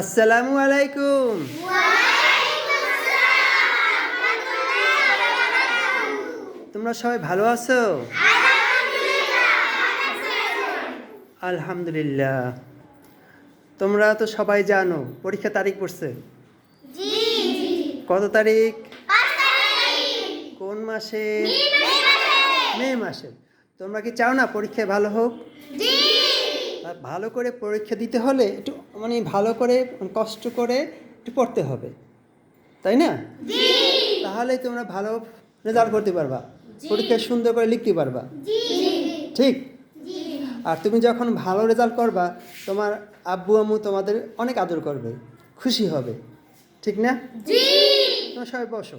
আসসালামু আলাইকুম। তোমরা সবাই ভালো আছো? আলহামদুলিল্লাহ। তোমরা তো সবাই জানো পরীক্ষা তারিখ পড়ছে। কত তারিখ? কোন মাসে? মে মাসে। তোমরা কি চাও না পরীক্ষায় ভালো হোক? ভালো করে পরীক্ষা দিতে হলে একটু মানে ভালো করে কষ্ট করে একটু পড়তে হবে। তাই না? তাহলে তোমরা ভালো রেজাল্ট করতে পারবা। পরীক্ষা সুন্দর করে লিখতে পারবা। ঠিক? আর তুমি যখন ভালো রেজাল্ট করবা তোমার আব্বু আম্মু তোমাদের অনেক আদর করবে খুশি হবে। ঠিক না? তোমরা সবাই বসো।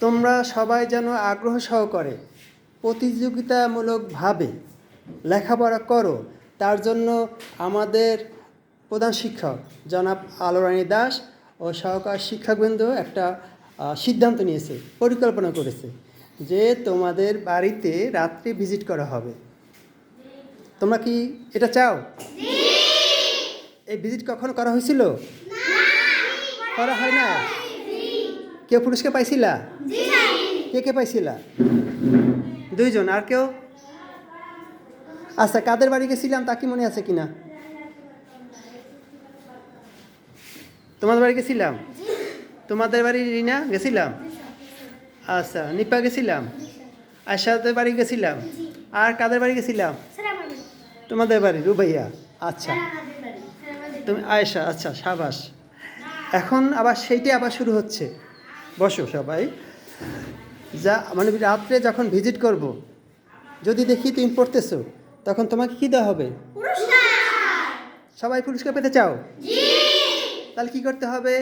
তোমরা সবাই যেন আগ্রহ সহকারে প্রতিযোগিতামূলকভাবে লেখাপড়া করো, তার জন্য আমাদের প্রধান শিক্ষক জনাব আলোরানী দাস ও সহকার শিক্ষকবৃন্দ একটা সিদ্ধান্ত নিয়েছে, পরিকল্পনা করেছে যে তোমাদের বাড়িতে রাত্রে ভিজিট করা হবে। তোমরা কি এটা চাও? এই ভিজিট কখন করা হয়েছিল? করা হয় না? কেউ পুরস্কার পাইছিলা? কে কে পাইছিলা? দুইজন, আর কেউ? আচ্ছা কাদের বাড়ি গেছিলাম তা কি মনে আছে কিনা? তোমাদের বাড়ি গেছিলাম? তোমাদের বাড়ি রিনা, গেছিলাম? আচ্ছা নিপা গেছিলাম? আশাদের বাড়ি গেছিলাম? আর কাদের বাড়ি গেছিলাম? তোমাদের বাড়ি, রুবাইয়া। আচ্ছা। তুমি, আয়েশা আচ্ছা সাবাস। এখন আবার সেইটাই আবার শুরু হচ্ছে। বসো সবাই। যা মানে রাত্রে যখন ভিজিট করব, যদি দেখি তুমি পড়তেছো তখন তোমাকে কী দেওয়া হবে? সবাই পুরস্কার পেতে চাও? তাহলে কি করতে হবে?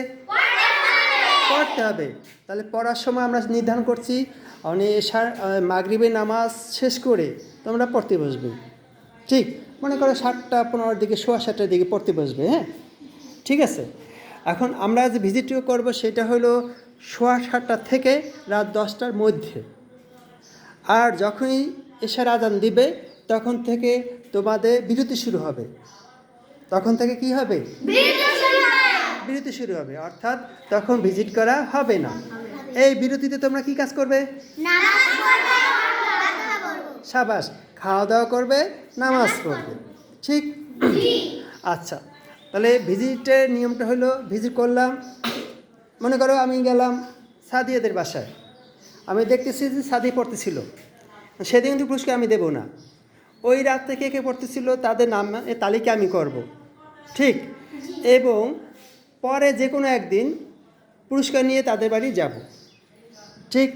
পড়তে হবে! তাহলে পড়ার সময় আমরা নির্ধারণ করছি অনেক এশার মাগরিবের নামাজ শেষ করে তোমরা পড়তে বসবে। ঠিক? মনে করো সাতটা পনেরোর দিকে সোয়া সাতটার দিকে পড়তে বসবে হ্যাঁ? ঠিক আছে? এখন আমরা যে ভিজিট করব সেটা হলো সোয়া সাতটা থেকে রাত দশটার মধ্যে। আর যখনই এশার আজান দিবে তখন থেকে তোমাদের বিরতি শুরু হবে। তখন থেকে কি হবে? বিরতি শুরু হবে। অর্থাৎ তখন ভিজিট করা হবে না। এই বিরতিতে তোমরা কি কাজ করবে? সাবাস খাওয়া দাওয়া করবে। নামাজ পড়বে। ঠিক? আচ্ছা তাহলে ভিজিটের নিয়মটা হলো ভিজিট করলাম। মনে করো আমি গেলাম সাদিয়াদের বাসায়। আমি দেখতেছি যে সাদি পড়তেছিল। সেদিন কিন্তু পুরস্কার আমি দেবো না। ওই রাত থেকে কে পড়তেছিল তাদের নাম তালিকা আমি করব। ঠিক? এবং পরে যে কোনো একদিন পুরস্কার নিয়ে তাদের বাড়ি যাব। ঠিক?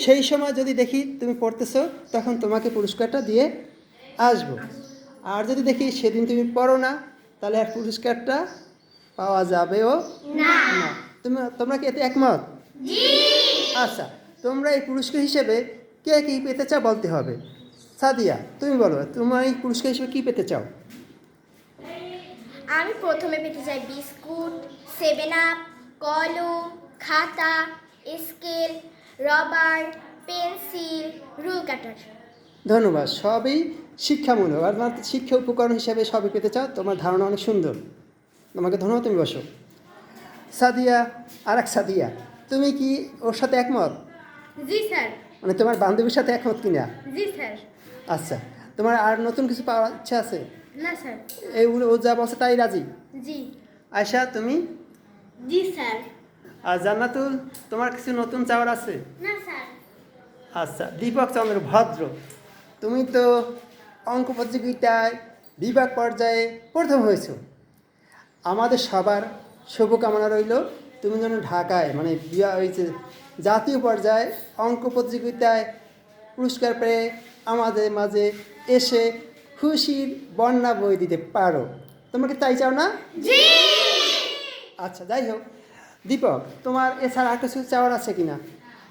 সেই সময় যদি দেখি তুমি পড়তেছো তখন তোমাকে পুরস্কারটা দিয়ে আসব। আর যদি দেখি সেদিন তুমি পড়ো না তাহলে আর পুরস্কারটা পাওয়া যাবেও না। তুমি তোমরা কি এতে একমত? আচ্ছা তোমরা এই পুরস্কার হিসেবে কে কী পেতে চাও বলতে হবে। সাদিয়া তুমি বলো তোমার এই পুরস্কার হিসেবে কী পেতে চাও? আমি প্রথমে পেতে চাই বিস্কুট সেভেন আপ কলম খাতা scale rubber pencil rule cutter ধন্যবাদ সবই শিক্ষামূলক। আর শিক্ষা উপকরণ হিসাবে সবই পেতে চাও? তোমার ধারণা অনেক সুন্দর। তোমাকে ধন্যবাদ তুমি বসো। সাদিয়া আর এক সাদিয়া তুমি কি ওর সাথে একমত? জি স্যার। মানে তোমার বান্ধবীর সাথে একমত কিনা? জি স্যার। আচ্ছা তোমার আর নতুন কিছু পাওয়ার ইচ্ছা আছে? না স্যার। এই ও যা বলছে তাই রাজি? জি। আয়সা তুমি? জি স্যার। আর জান্নাতুল তোমার কিছু নতুন চাওয়ার আছে? না স্যার। আচ্ছা দীপক চন্দ্র ভদ্র। তুমি তো অঙ্ক প্রতিযোগিতায় বিভাগ পর্যায়ে প্রথম হয়েছ। আমাদের সবার শুভকামনা রইল। তুমি যেন ঢাকায় মানে বিয়া- হয়েছে জাতীয় পর্যায়ে অঙ্ক প্রতিযোগিতায় পুরস্কার পেয়ে আমাদের মাঝে এসে খুশির বন্যা বই দিতে পারো। তোমাকে তাই চাও না? জি! আচ্ছা যাই হোক। দীপক তোমার এছাড়া আর কিছু চাওয়ার আছে কিনা?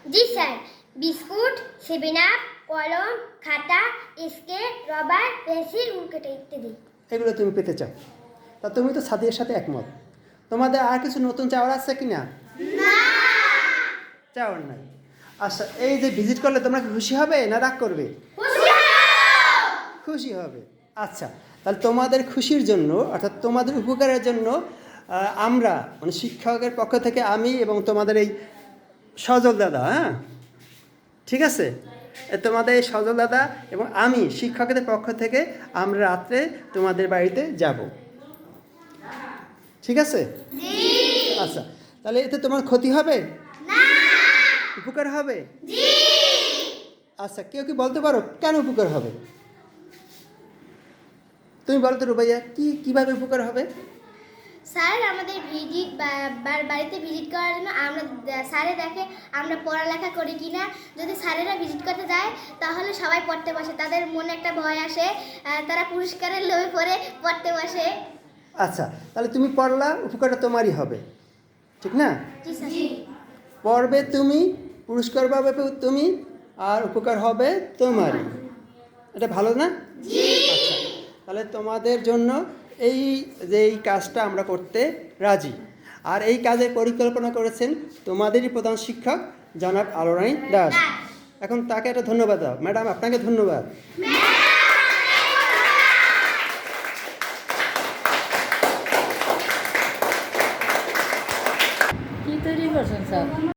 জি স্যার। বিস্কুট সেভেন আপ কলম খাতা স্কেল রবার পেন্সিল রুল ইত্যাদি। এগুলো তুমি পেতে চাও। তা তুমি তো সাদিয়ার সাথে একমত। তোমাদের আর কিছু নতুন চাওয়ার আছে কি না! চাওয়ার নাই। আচ্ছা এই যে ভিজিট করলে তোমরা খুশি হবে না রাগ করবে? খুশি হবে! আচ্ছা তাহলে তোমাদের খুশির জন্য অর্থাৎ তোমাদের উপকারের জন্য আমরা মানে শিক্ষকের পক্ষ থেকে আমি এবং তোমাদের এই সজল দাদা হ্যাঁ? ঠিক আছে? তোমাদের এই সজল দাদা এবং আমি শিক্ষকদের পক্ষ থেকে আমরা রাত্রে তোমাদের বাড়িতে যাব। ঠিক আছে? আচ্ছা তাহলে এতে তোমার ক্ষতি হবে? উপকার হবে? আচ্ছা কেউ কি বলতে পারো কেন উপকার হবে? তুমি বলো তো রুবাইয়া কি কীভাবে উপকার হবে? স্যার আমাদের ভিজিট বাড়িতে ভিজিট করার জন্য আমরা স্যারে দেখে আমরা পড়ালেখা করি কি না যদি স্যারেরা ভিজিট করতে যায় তাহলে সবাই পড়তে বসে। তাদের মনে একটা ভয় আসে তারা পুরস্কারের লোভে পড়ে পড়তে বসে। আচ্ছা তাহলে তুমি পড়লা উপকারটা তোমারই হবে। ঠিক না? পড়বে তুমি পুরস্কার পাবে তুমি আর উপকার হবে তোমারই। এটা ভালো না? আচ্ছা তাহলে তোমাদের জন্য এই যে এই কাজটা আমরা করতে রাজি। আর এই কাজের পরিকল্পনা করেছেন তোমাদেরই প্রধান শিক্ষক জনাব আলোরাই দাস। এখন তাকে একটা ধন্যবাদ দাও। ম্যাডাম আপনাকে ধন্যবাদ।